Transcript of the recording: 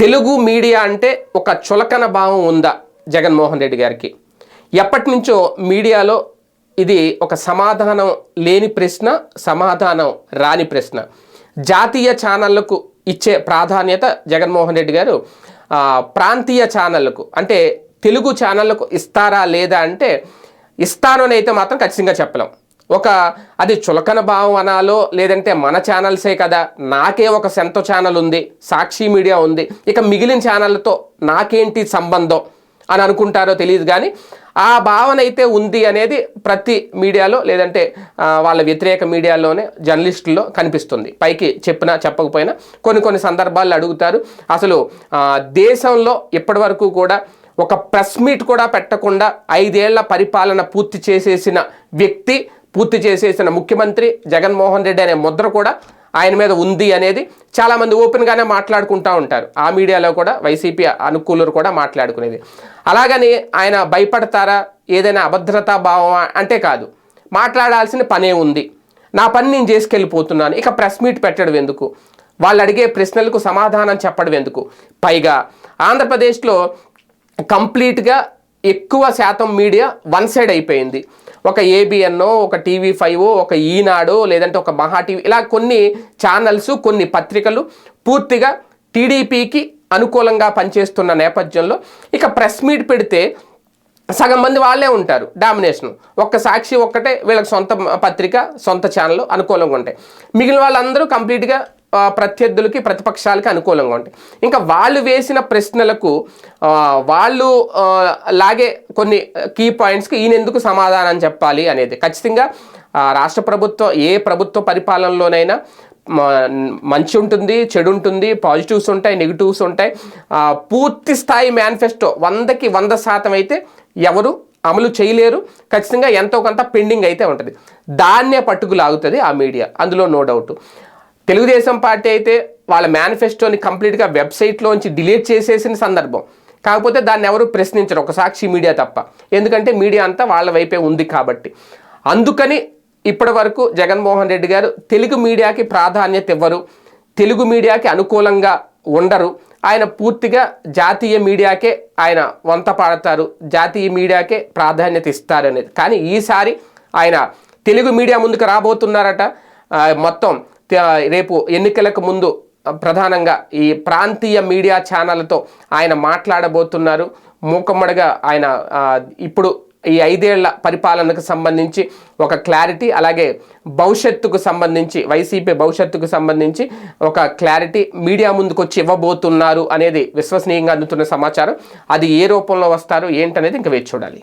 Telugu media అంటే ఒక చులకన భావం ఉందా జగన్మోహన్ రెడ్డి గారికి? ఎప్పటి నుంచో మీడియాలో ఇది ఒక సమాధానం లేని ప్రశ్న సమాధానం రాని ప్రశ్న. జాతీయ ఛానళ్ళకు ఇచ్చే ప్రాధాన్యత జగన్మోహన్ రెడ్డి గారు ప్రాంతీయ ఛానళ్ళకు అంటే తెలుగు ఛానళ్ళకు ఇస్తారా లేదా అంటే ఇస్తాను అని అయితే మాత్రం ఖచ్చితంగా చెప్పలేం. ఒక అది చులకన భావం అనాలో లేదంటే మన ఛానల్సే కదా నాకే ఒక సెంత ఛానల్ ఉంది సాక్షి మీడియా ఉంది ఇక మిగిలిన ఛానళ్ళతో నాకేంటి సంబంధం అని అనుకుంటారో తెలియదు కానీ ఆ భావన అయితే ఉంది అనేది ప్రతి మీడియాలో లేదంటే వాళ్ళ వ్యతిరేక మీడియాలోనే జర్నలిస్టుల్లో కనిపిస్తుంది. పైకి చెప్పినా చెప్పకపోయినా కొన్ని కొన్ని సందర్భాల్లో అడుగుతారు. అసలు దేశంలో ఇప్పటివరకు కూడా ఒక ప్రెస్ మీట్ కూడా పెట్టకుండా ఐదేళ్ళ పరిపాలన పూర్తి చేసేసిన వ్యక్తి పూర్తి చేసేసిన ముఖ్యమంత్రి జగన్మోహన్ రెడ్డి అనే ముద్ర కూడా ఆయన మీద ఉంది అనేది చాలామంది ఓపెన్గానే మాట్లాడుకుంటూ ఉంటారు. ఆ మీడియాలో కూడా వైసీపీ అనుకూలులు కూడా మాట్లాడుకునేది. అలాగని ఆయన భయపడతారా? ఏదైనా అభద్రతా భావం అంటే కాదు. మాట్లాడాల్సిన పనే ఉంది. నా పని నేను చేసుకెళ్ళిపోతున్నాను. ఇక ప్రెస్ మీట్ పెట్టడం ఎందుకు? వాళ్ళు అడిగే ప్రశ్నలకు సమాధానం చెప్పడం ఎందుకు? పైగా ఆంధ్రప్రదేశ్లో కంప్లీట్గా ఎక్కువ శాతం మీడియా వన్ సైడ్ అయిపోయింది. ఒక ఏబిఎన్ ఒక టీవీ ఫైవ్ ఒక ఈనాడు లేదంటే ఒక మహా టీవీ ఇలా కొన్ని ఛానల్స్ కొన్ని పత్రికలు పూర్తిగా టీడీపీకి అనుకూలంగా పనిచేస్తున్న నేపథ్యంలో ఇక ప్రెస్ మీట్ పెడితే సగం మంది వాళ్ళే ఉంటారు డామినేషన్. ఒక్క సాక్షి ఒక్కటే వీళ్ళకి సొంత పత్రిక సొంత ఛానల్ అనుకూలంగా ఉంటాయి. మిగిలిన వాళ్ళందరూ కంప్లీట్గా ప్రత్యర్థులకి ప్రతిపక్షాలకి అనుకూలంగా ఉంటాయి. ఇంకా వాళ్ళు వేసిన ప్రశ్నలకు వాళ్ళు లాగే కొన్ని కీ పాయింట్స్కి ఈయన ఎందుకు సమాధానం చెప్పాలి అనేది. ఖచ్చితంగా రాష్ట్ర ప్రభుత్వం ఏ ప్రభుత్వ పరిపాలనలోనైనా మంచి ఉంటుంది చెడు ఉంటుంది పాజిటివ్స్ ఉంటాయి నెగిటివ్స్ ఉంటాయి. పూర్తి స్థాయి మేనిఫెస్టో వందకి వంద శాతం అయితే ఎవరు అమలు చేయలేరు. ఖచ్చితంగా ఎంతో కొంత పెండింగ్ అయితే ఉంటుంది. దాన్నే పట్టుకులాగుతుంది ఆ మీడియా అందులో నో డౌట్ తెలుగుదేశం పార్టీ అయితే వాళ్ళ మేనిఫెస్టోని కంప్లీట్గా వెబ్సైట్లోంచి డిలీట్ చేసేసిన సందర్భం. కాకపోతే దాన్ని ఎవరు ప్రశ్నించరు ఒక సాక్షి మీడియా తప్ప. ఎందుకంటే మీడియా అంతా వాళ్ళ వైపే ఉంది కాబట్టి. అందుకని ఇప్పటి వరకు జగన్మోహన్ రెడ్డి గారు తెలుగు మీడియాకి ప్రాధాన్యత ఇవ్వరు. తెలుగు మీడియాకి అనుకూలంగా ఉండరు. ఆయన పూర్తిగా జాతీయ మీడియాకే ఆయన వంత పాడతారు. జాతీయ మీడియాకే ప్రాధాన్యత ఇస్తారు అనేది కానీ ఈసారి ఆయన తెలుగు మీడియా ముందుకు రాబోతున్నారట. మొత్తం రేపు ఎన్నికలకు ముందు ప్రధానంగా ఈ ప్రాంతీయ మీడియా ఛానళ్ళతో ఆయన మాట్లాడబోతున్నారు. మూకమ్మడిగా ఆయన ఇప్పుడు ఈ ఐదేళ్ళ పరిపాలనకు సంబంధించి ఒక క్లారిటీ అలాగే భవిష్యత్తుకు సంబంధించి వైసీపీ భవిష్యత్తుకు సంబంధించి ఒక క్లారిటీ మీడియా ముందుకు వచ్చి ఇవ్వబోతున్నారు అనేది విశ్వసనీయంగా అందుతున్న సమాచారం. అది ఏ రూపంలో వస్తారు ఏంటనేది ఇంకా వేచి చూడాలి.